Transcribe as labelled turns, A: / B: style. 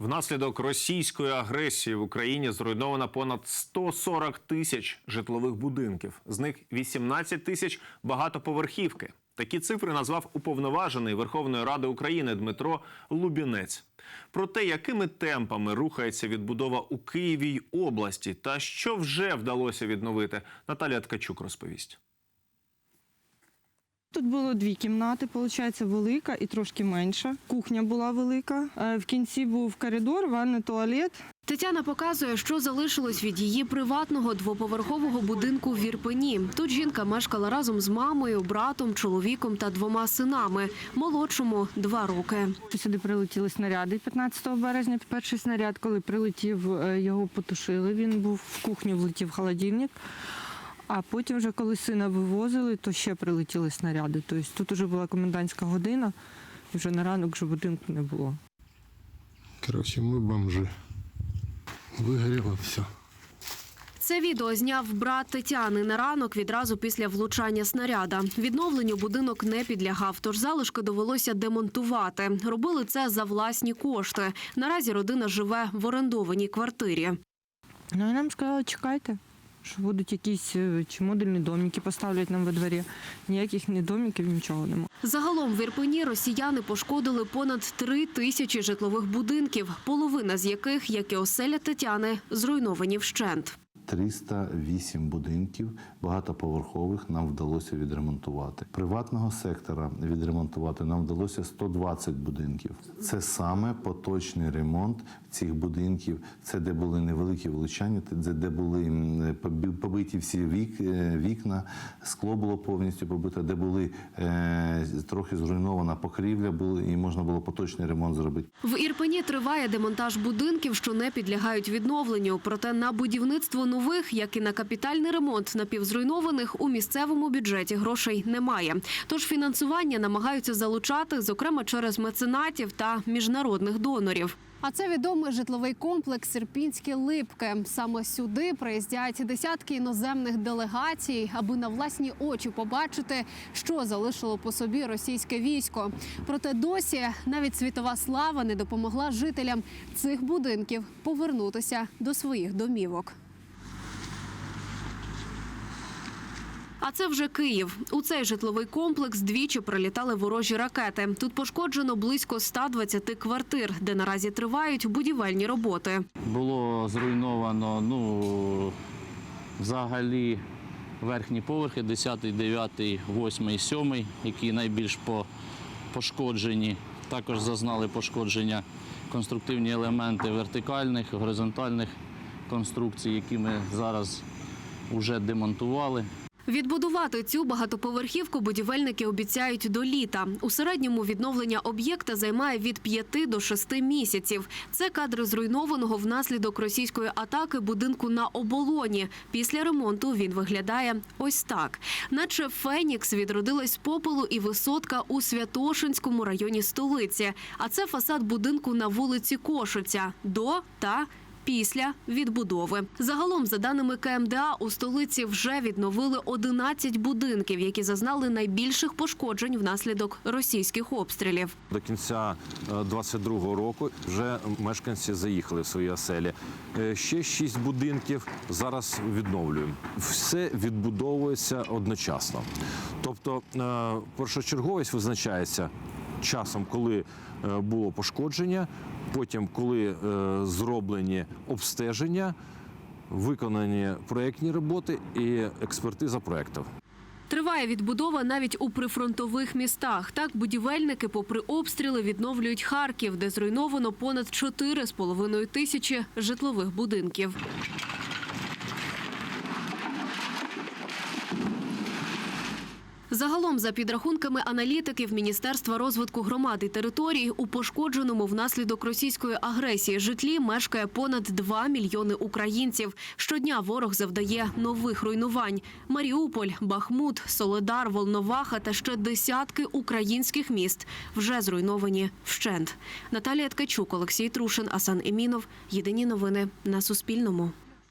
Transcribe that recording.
A: Внаслідок російської агресії в Україні зруйновано понад 140 тисяч житлових будинків. З них 18 тисяч багатоповерхівки. Такі цифри назвав уповноважений Верховної Ради України Дмитро Лубінець. Про те, якими темпами рухається відбудова у Києві й області, та що вже вдалося відновити, Наталія Ткачук розповість.
B: Тут було дві кімнати, виходить, велика і трошки менша. Кухня була велика. Е, В кінці був коридор, ванна, туалет.
C: Тетяна показує, що залишилось від її приватного двоповерхового будинку в Вірпені. Тут жінка мешкала разом з мамою, братом, чоловіком та двома синами. Молодшому два роки.
B: Сюди прилетіли снаряди 15 березня. Перший снаряд, коли прилетів, е, його потушили. Він був в кухню, влетів холодильник. А потім, вже коли сина вивозили, то ще прилетіли снаряди. Тобто тут вже була комендантська година, і вже на ранок вже будинку не було.
D: Короче, мы бомжи. Выгорело все.
C: Це відео зняв брат Тетяни на ранок відразу після влучання снаряда. Відновленню будинок не підлягав, тож залишки довелося демонтувати. Робили це за власні кошти. Наразі родина живе в орендованій квартирі.
B: Ну і нам сказали, чекайте, що будуть якісь е, чи модульні домики поставлять нам во дворі. Ніяких ні домиків, нічого немає.
C: Загалом в Ірпені росіяни пошкодили понад три тисячі житлових будинків, половина з яких, як і оселя Тетяни, зруйновані вщент.
E: 308 будинків багатоповерхових нам вдалося відремонтувати. Приватного сектора відремонтувати нам вдалося 120 будинків. Це саме поточний ремонт цих будинків. Це де були невеликі влучання, це де були побиті всі вік, е, вікна, скло було повністю побите, де були е, трохи зруйнована покрівля, були і можна було поточний ремонт зробити.
C: В Ірпені триває демонтаж будинків, що не підлягають відновленню. Проте на будівництво нових, як і на капітальний ремонт напівзруйнованих, у місцевому бюджеті грошей немає. Тож фінансування намагаються залучати, зокрема через меценатів та міжнародних донорів.
F: А це відомий житловий комплекс Сірпінське Липке. Саме сюди приїздять десятки іноземних делегацій, аби на власні очі побачити, що залишило по собі російське військо. Проте досі навіть світова слава не допомогла жителям цих будинків повернутися до своїх домівок.
C: А це вже Київ. У цей житловий комплекс двічі прилітали ворожі ракети. Тут пошкоджено близько 120 квартир, де наразі тривають будівельні роботи.
G: було зруйновано ну, взагалі верхні поверхи 10, 9, 8, 7, які найбільш пошкоджені. Також зазнали пошкодження конструктивні елементи вертикальних, горизонтальних конструкцій, які ми зараз вже демонтували.
C: Відбудувати цю багатоповерхівку будівельники обіцяють до літа. У середньому відновлення об'єкта займає від 5 до 6 місяців. Це кадри зруйнованого внаслідок російської атаки будинку на оболоні. Після ремонту він виглядає ось так, наче Фенікс відродилась з попелу і висотка у Святошинському районі столиці. А це фасад будинку на вулиці Кошиця до та після відбудови. Загалом, за даними КМДА, у столиці вже відновили 11 будинків, які зазнали найбільших пошкоджень внаслідок російських обстрілів.
H: До кінця 22-го року вже мешканці заїхали в свої оселі. Е, Ще шість будинків зараз відновлюємо. Все відбудовується одночасно. Тобто е, першочерговість визначається часом, коли е, було пошкодження, потім коли е, зроблені обстеження, виконані проєктні роботи і експертиза проєктів.
C: Триває відбудова навіть у прифронтових містах. Так будівельники, попри обстріли, відновлюють Харків, де зруйновано понад 4,5 тисячі житлових будинків. Загалом, за підрахунками аналітиків Міністерства розвитку громад і територій, у пошкодженому внаслідок російської агресії житлі мешкає понад 2 мільйони українців. Щодня ворог завдає нових руйнувань. Маріуполь, Бахмут, Соледар, Волноваха та ще десятки українських міст вже зруйновані вщент. Наталія Ткачук, Олексій Трушин, Асан Емінов. Єдині новини на Суспільному.